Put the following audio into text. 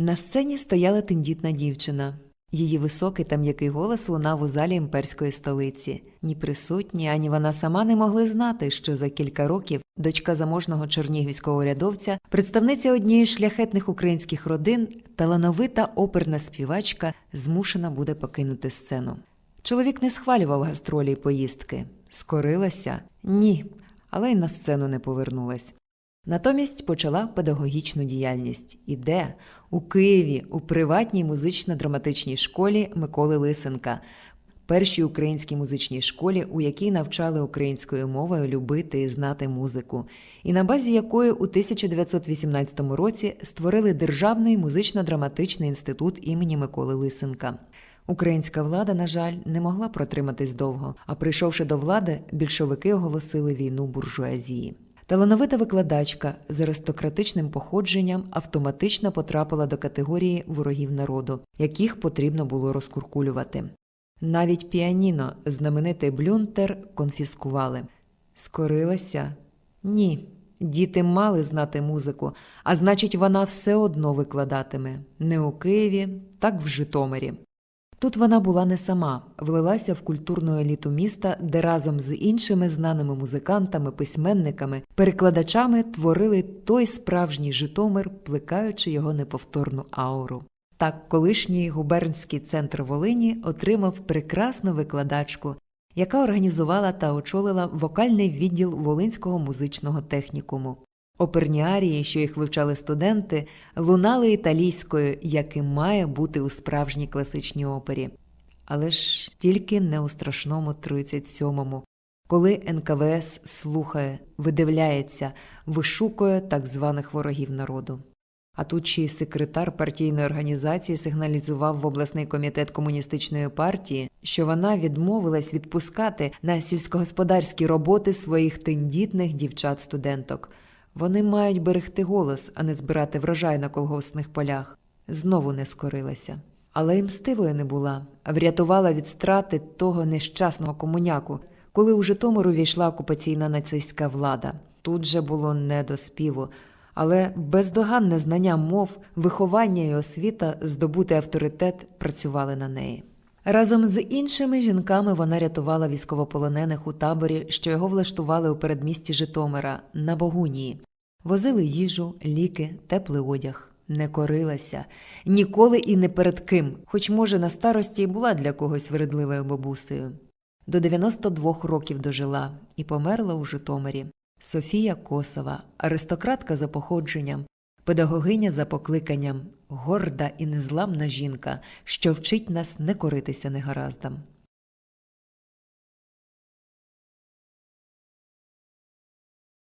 На сцені стояла тендітна дівчина. Її високий та м'який голос лунав у залі імперської столиці. Ні присутні, ані вона сама не могли знати, що за кілька років дочка заможного чернігівського урядовця, представниця однієї шляхетних українських родин, талановита оперна співачка, змушена буде покинути сцену. Чоловік не схвалював гастролі й поїздки. Скорилася? Ні, але й на сцену не повернулась. Натомість почала педагогічну діяльність. І де? У Києві, у приватній музично-драматичній школі Миколи Лисенка, першій українській музичній школі, у якій навчали українською мовою любити і знати музику, і на базі якої у 1918 році створили Державний музично-драматичний інститут імені Миколи Лисенка. Українська влада, на жаль, не могла протриматись довго, а прийшовши до влади, більшовики оголосили війну буржуазії. Талановита викладачка з аристократичним походженням автоматично потрапила до категорії ворогів народу, яких потрібно було розкуркулювати. Навіть піаніно, знаменитий блюнтер, конфіскували. Скорилася? Ні. Діти мали знати музику, а значить, вона все одно викладатиме не у Києві, так в Житомирі. Тут вона була не сама, влилася в культурну еліту міста, де разом з іншими знаними музикантами, письменниками, перекладачами творили той справжній Житомир, плекаючи його неповторну ауру. Так, колишній губернський центр Волині отримав прекрасну викладачку, яка організувала та очолила вокальний відділ Волинського музичного технікуму. Оперні арії, що їх вивчали студенти, лунали італійською, як і має бути у справжній класичній опері. Але ж тільки не у страшному 37-му, коли НКВС слухає, видивляється, вишукує так званих ворогів народу. А тут ще й секретар партійної організації сигналізував в обласний комітет комуністичної партії, що вона відмовилась відпускати на сільськогосподарські роботи своїх тендітних дівчат-студенток. Вони мають берегти голос, а не збирати врожай на колгоспних полях. Знову не скорилася. Але й мстивою не була, врятувала від страти того нещасного комуняку, коли у Житомир увійшла окупаційна нацистська влада. Тут же було не до співу, але бездоганне знання мов, виховання і освіта, здобути авторитет працювали на неї. Разом з іншими жінками вона рятувала військовополонених у таборі, що його влаштували у передмісті Житомира на Богунії. Возили їжу, ліки, теплий одяг. Не корилася ніколи і не перед ким, хоч, може, на старості й була для когось вередливою бабусею. До 92 років дожила і померла у Житомирі. Софія Косова, аристократка за походженням, педагогиня за покликанням, горда і незламна жінка, що вчить нас не коритися негараздам.